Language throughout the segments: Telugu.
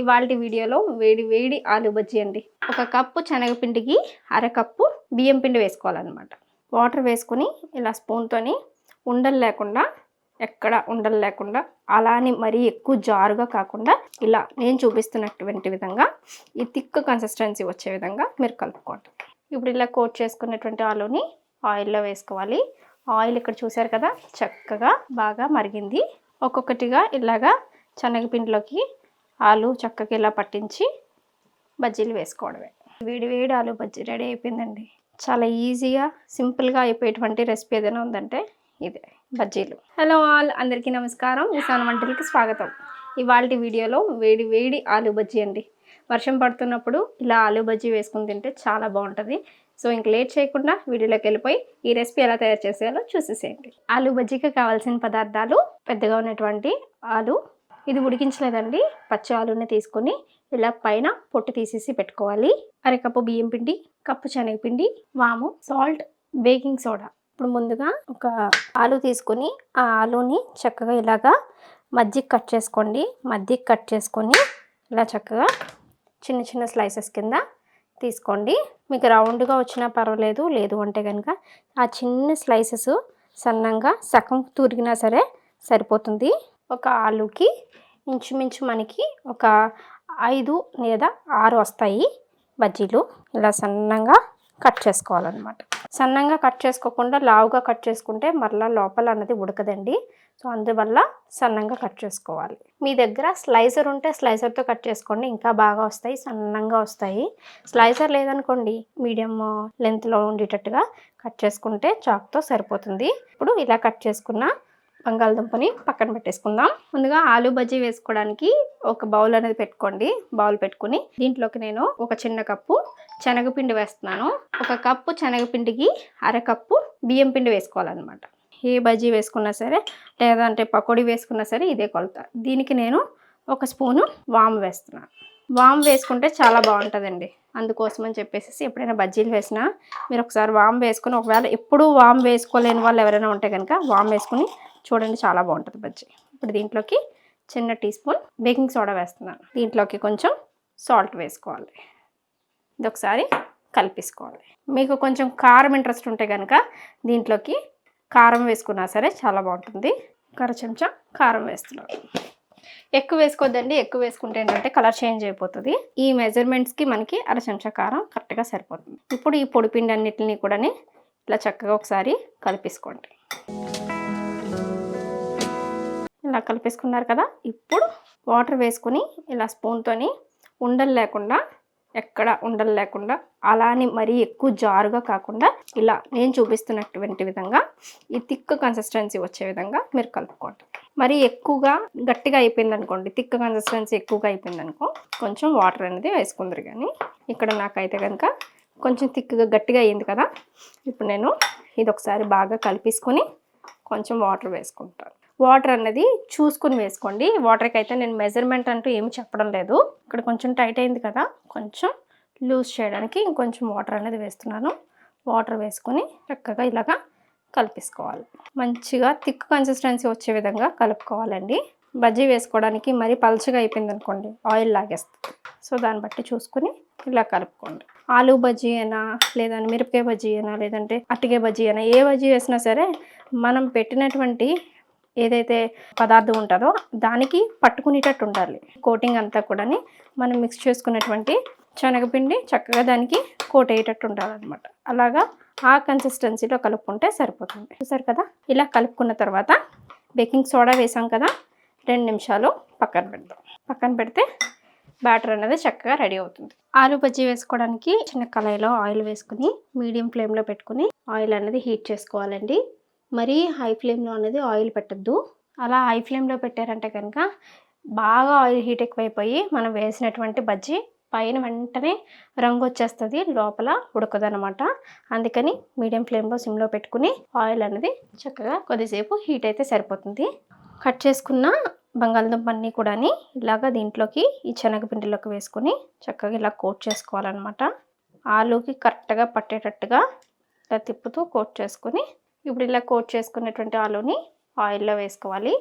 ఇవాళ వీడియోలో వేడి వేడి ఆలు బజ్జీ అండి. ఒక కప్పు శనగపిండికి అర కప్పు బియ్యం పిండి వేసుకోవాలన్నమాట. వాటర్ వేసుకొని ఇలా స్పూన్తోని ఉండలు లేకుండా ఎక్కడ ఉండలు లేకుండా అలా అని మరీ ఎక్కువ జారుగా కాకుండా ఇలా నేను చూపిస్తున్నటువంటి విధంగా ఈ థిక్ కన్సిస్టెన్సీ వచ్చే విధంగా మీరు కలుపుకోండి. ఇప్పుడు ఇలా కోట్ చేసుకున్నటువంటి ఆలుని ఆయిల్లో వేసుకోవాలి. ఆయిల్ ఇక్కడ చూసారు కదా చక్కగా బాగా మరిగింది. ఒక్కొక్కటిగా ఇలాగా శనగపిండిలోకి ఆలు చక్కగా ఇలా పట్టించి బజ్జీలు వేసుకోవడమే. వేడి వేడి ఆలు బజ్జీ రెడీ అయిపోయిందండి. చాలా ఈజీగా సింపుల్గా అయిపోయేటువంటి రెసిపీ ఏదైనా ఉందంటే ఇదే బజ్జీలు. హలో ఆల్ అందరికీ నమస్కారం. విశాన వంటలకి స్వాగతం. ఇవాళ వీడియోలో వేడి వేడి ఆలు బజ్జీ అండి. వర్షం పడుతున్నప్పుడు ఇలా ఆలు బజ్జీ వేసుకుని తింటే చాలా బాగుంటుంది. సో ఇంక లేట్ చేయకుండా వీడియోలోకి వెళ్ళిపోయి ఈ రెసిపీ ఎలా తయారు చేసేయాలో చూసేసేయండి. ఆలు బజ్జీకి కావాల్సిన పదార్థాలు పెద్దగా ఉన్నటువంటి ఆలు ఇది ఉడికించలేదండి పచ్చి ఆలుని తీసుకొని ఇలా పైన పొట్టు తీసేసి పెట్టుకోవాలి. అరకప్పు బియ్యం పిండి కప్పు శనగపిండి వాము సాల్ట్ బేకింగ్ సోడా. ఇప్పుడు ముందుగా ఒక ఆలు తీసుకొని ఆ ఆలుని చక్కగా ఇలాగా మధ్యకి కట్ చేసుకోండి. మధ్యకి కట్ చేసుకొని ఇలా చక్కగా చిన్న చిన్న స్లైసెస్ కింద తీసుకోండి. మీకు రౌండ్గా వచ్చినా పర్వాలేదు లేదు అంటే కనుక ఆ చిన్న స్లైసెస్ సన్నంగా సగం తురిగినా సరే సరిపోతుంది. ఒక ఆలుకి ఇంచుమించు మనకి ఒక ఐదు లేదా ఆరు వస్తాయి బజ్జీలు. ఇలా సన్నంగా కట్ చేసుకోవాలన్నమాట. సన్నంగా కట్ చేసుకోకుండా లావుగా కట్ చేసుకుంటే మరలా లోపల అన్నది ఉడకదండి. సో అందువల్ల సన్నంగా కట్ చేసుకోవాలి. మీ దగ్గర స్లైసర్ ఉంటే స్లైసర్తో కట్ చేసుకోండి. ఇంకా బాగా వస్తాయి సన్నంగా వస్తాయి. స్లైసర్ లేదనుకోండి మీడియం లెంత్లో ఉండేటట్టుగా కట్ చేసుకుంటే చాక్తో సరిపోతుంది. ఇప్పుడు ఇలా కట్ చేసుకున్న బంగాళదుంపని పక్కన పెట్టేసుకుందాం. ముందుగా ఆలు బజ్జీ వేసుకోవడానికి ఒక బౌల్ అనేది పెట్టుకోండి. బౌల్ పెట్టుకుని దీంట్లోకి నేను ఒక చిన్న కప్పు శనగపిండి వేస్తున్నాను. ఒక కప్పు శనగపిండికి అర కప్పు బియ్యం పిండి వేసుకోవాలన్నమాట. ఏ బజ్జీ వేసుకున్నా సరే లేదంటే పకోడీ వేసుకున్నా సరే ఇదే కొలత. దీనికి నేను ఒక స్పూను వామ్ వేస్తున్నాను. వామ్ వేసుకుంటే చాలా బాగుంటుందండి. అందుకోసం అని చెప్పేసి ఎప్పుడైనా బజ్జీలు వేసినా మీరు ఒకసారి వామ్ వేసుకుని ఒకవేళ ఎప్పుడూ వామ్ వేసుకోలేని వాళ్ళు ఎవరైనా ఉంటే కనుక వామ్ వేసుకుని చూడండి చాలా బాగుంటుంది బజ్జీ. ఇప్పుడు దీంట్లోకి చిన్న టీ స్పూన్ బేకింగ్ సోడా వేస్తున్నాను. దీంట్లోకి కొంచెం సాల్ట్ వేసుకోవాలి. ఇది ఒకసారి కలిపేసుకోవాలి. మీకు కొంచెం కారం ఇంట్రెస్ట్ ఉంటే కనుక దీంట్లోకి కారం వేసుకున్నా సరే చాలా బాగుంటుంది. కర చెంచా కారం వేస్తున్నాను. ఎక్కువ వేసుకోవద్దండి ఎక్కువ వేసుకుంటే ఏంటంటే కలర్ చేంజ్ అయిపోతుంది. ఈ మెజర్మెంట్స్కి మనకి అర చెంచా కారం కరెక్ట్గా సరిపోతుంది. ఇప్పుడు ఈ పొడిపిండి అన్నిటిని కూడా ఇలా చక్కగా ఒకసారి కలిపేసుకోండి. ఇలా కలిపేసుకున్నారు కదా ఇప్పుడు వాటర్ వేసుకుని ఇలా స్పూన్తోని ఉండలు లేకుండా ఎక్కడ ఉండలు లేకుండా అలానే మరీ ఎక్కువ జారుగా కాకుండా ఇలా నేను చూపిస్తున్నటువంటి విధంగా ఈ థిక్ కన్సిస్టెన్సీ వచ్చే విధంగా మీరు కలుపుకోండి. మరీ ఎక్కువగా గట్టిగా అయిపోయింది అనుకోండి థిక్ కన్సిస్టెన్సీ ఎక్కువగా అయిపోయింది అనుకో కొంచెం వాటర్ అనేది వేసుకుందరు కానీ ఇక్కడ నాకైతే కనుక కొంచెం థిక్గా గట్టిగా అయ్యింది కదా ఇప్పుడు నేను ఇది ఒకసారి బాగా కలిపేసుకొని కొంచెం వాటర్ వేసుకుంటాను. వాటర్ అన్నది చూసుకుని వేసుకోండి. వాటర్కి అయితే నేను మెజర్మెంట్ అంటూ ఏమి చెప్పడం లేదు. ఇక్కడ కొంచెం టైట్ అయింది కదా కొంచెం లూజ్ చేయడానికి ఇంకొంచెం వాటర్ అనేది వేస్తున్నాను. వాటర్ వేసుకొని చక్కగా ఇలాగా కలిపేసుకోవాలి. మంచిగా థిక్ కన్సిస్టెన్సీ వచ్చే విధంగా కలుపుకోవాలండి. బజ్జీ వేసుకోవడానికి మరీ పలుచగా అయిపోయింది అనుకోండి ఆయిల్ లాగేస్తుంది. సో దాన్ని బట్టి చూసుకుని ఇలా కలుపుకోండి. ఆలు బజ్జీ అయినా లేదంటే మిరపకాయ బజ్జీ అయినా లేదంటే అట్టికాయ బజ్జీ అయినా ఏ బజ్జీ వేసినా సరే మనం పెట్టినటువంటి ఏదైతే పదార్థం ఉంటుందో దానికి పట్టుకునేటట్టు ఉండాలి. కోటింగ్ అంతా కూడా మనం మిక్స్ చేసుకున్నటువంటి శనగపిండి చక్కగా దానికి కోట్ అయ్యేటట్టు ఉండాలన్నమాట. అలాగా ఆ కన్సిస్టెన్సీలో కలుపుకుంటే సరిపోతుంది. చూసారు కదా? ఇలా కలుపుకున్న తర్వాత బేకింగ్ సోడా వేసాం కదా? రెండు నిమిషాలు పక్కన పెడదాం. పక్కన పెడితే బ్యాటర్ అనేది చక్కగా రెడీ అవుతుంది. ఆలు బజ్జీ వేసుకోవడానికి చిన్న కళాయిలో ఆయిల్ వేసుకుని మీడియం ఫ్లేమ్లో పెట్టుకుని ఆయిల్ అనేది హీట్ చేసుకోవాలండి. మరీ హై ఫ్లేమ్లో అనేది ఆయిల్ పెట్టద్దు. అలా హై ఫ్లేమ్లో పెట్టారంటే కనుక బాగా ఆయిల్ హీట్ ఎక్కువైపోయి మనం వేసినటువంటి బజ్జీ పైన వెంటనే రంగు వచ్చేస్తుంది లోపల ఉడకదనమాట అందుకని మీడియం ఫ్లేమ్లో సిమ్లో పెట్టుకుని ఆయిల్ అనేది చక్కగా కొద్దిసేపు హీట్ అయితే సరిపోతుంది. కట్ చేసుకున్న బంగాళదుంప అన్నీ కూడా ఇలాగా దీంట్లోకి ఈ శనగపిండిలోకి వేసుకొని చక్కగా ఇలా కోట్ చేసుకోవాలన్నమాట. ఆలుకి కరెక్ట్గా పట్టేటట్టుగా ఇలా తిప్పుతూ కోట్ చేసుకొని ఇప్పుడు ఇలా కోట్ చేసుకున్నటువంటి ఆలుని ఆయిల్లో వేసుకోవాలి.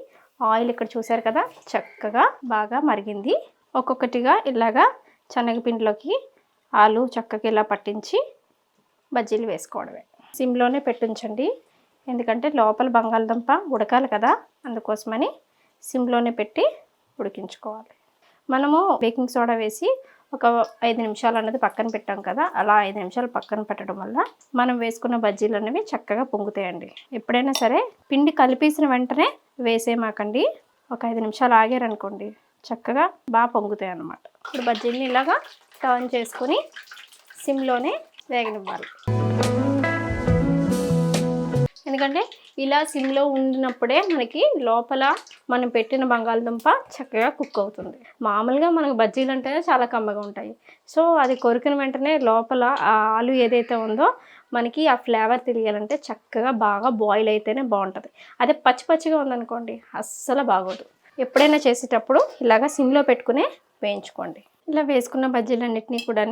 ఆయిల్ ఇక్కడ చూసారు కదా చక్కగా బాగా మరిగింది. ఒక్కొక్కటిగా ఇలాగా శనగపిండిలోకి ఆలు చక్కగా ఇలా పట్టించి బజ్జీలు వేసుకోవడమే. సిమ్లోనే పెట్టించండి. ఎందుకంటే లోపల బంగాళదుంప ఉడకాలి కదా అందుకోసమని సిమ్లోనే పెట్టి ఉడికించుకోవాలి. మనము బేకింగ్ సోడా వేసి ఒక ఐదు నిమిషాలు అన్నది పక్కన పెట్టాం కదా అలా ఐదు నిమిషాలు పక్కన పెట్టడం వల్ల మనం వేసుకున్న బజ్జీలు అనేవి చక్కగా పొంగుతాయండి. ఎప్పుడైనా సరే పిండి కలిపేసిన వెంటనే వేసేమాకండి. ఒక ఐదు నిమిషాలు ఆగారనుకోండి చక్కగా బాగా పొంగుతాయి అన్నమాట ఇప్పుడు బజ్జీలని ఇలాగా టర్న్ చేసుకుని సిమ్లోనే వేగనివ్వాలి. ఎందుకంటే ఇలా సిమ్లో ఉండినప్పుడే మనకి లోపల మనం పెట్టిన బంగాళదుంప చక్కగా కుక్ అవుతుంది. మామూలుగా మనకు బజ్జీలు అంటే చాలా కమ్మగా ఉంటాయి. సో అది కొరికిన వెంటనే లోపల ఆ ఆలు ఏదైతే ఉందో మనకి ఆ ఫ్లేవర్ తెలియాలంటే చక్కగా బాగా బాయిల్ అయితేనే బాగుంటుంది. అదే పచ్చి పచ్చిగా ఉందనుకోండి అస్సలు బాగోదు. ఎప్పుడైనా చేసేటప్పుడు ఇలాగ సిమ్లో పెట్టుకునే వేయించుకోండి. ఇలా వేసుకున్న బజ్జీలన్నింటినీ కూడా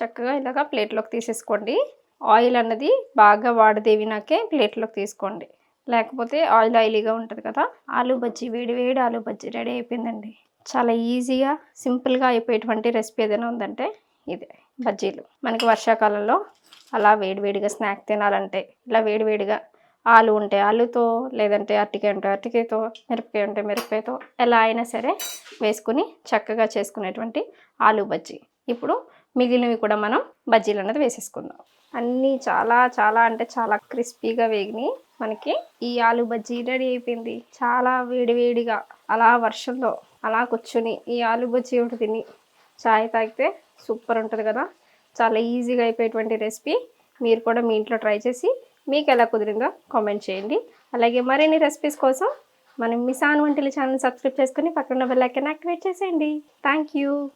చక్కగా ఇలాగ ప్లేట్లోకి తీసేసుకోండి. ఆయిల్ అన్నది బాగా వాడదేవినాకే ప్లేట్లోకి తీసుకోండి. లేకపోతే ఆయిల్ ఆయిలీగా ఉంటుంది కదా ఆలు బజ్జీ వేడి వేడి ఆలు బజ్జీ రెడీ అయిపోయిందండి. చాలా ఈజీగా సింపుల్గా అయిపోయేటువంటి రెసిపీ ఏదైనా ఉందంటే ఇదే బజ్జీలు. మనకి వర్షాకాలంలో అలా వేడివేడిగా స్నాక్ తినాలంటే ఇలా వేడివేడిగా ఆలు ఉంటే ఆలుతో లేదంటే అరటికాయ ఉంటే అరటికాయతో మిరపకాయ ఉంటే మిరపకాయతో ఎలా అయినా సరే వేసుకుని చక్కగా చేసుకునేటువంటి ఆలు బజ్జీ. ఇప్పుడు మిగిలినవి కూడా మనం బజ్జీలు అన్నది వేసేసుకుందాం. అన్నీ చాలా చాలా అంటే చాలా క్రిస్పీగా వేగినాయి మనకి. ఈ ఆలు బజ్జీ రెడీ అయిపోయింది. చాలా వేడివేడిగా అలా వర్షంలో అలా కూర్చుని ఈ ఆలు బజ్జీ ఒకటి తిని చాయ్ తాగితే సూపర్ ఉంటుంది కదా. చాలా ఈజీగా అయిపోయేటువంటి రెసిపీ. మీరు కూడా మీ ఇంట్లో ట్రై చేసి మీకు ఎలా కుదిరిందో కామెంట్ చేయండి. అలాగే మరిన్ని రెసిపీస్ కోసం మనం మిసాన్ వంటల ఛానల్ సబ్స్క్రైబ్ చేసుకుని పక్కన బెల్ ఐకాన్ యాక్టివేట్ చేసేయండి. Thank you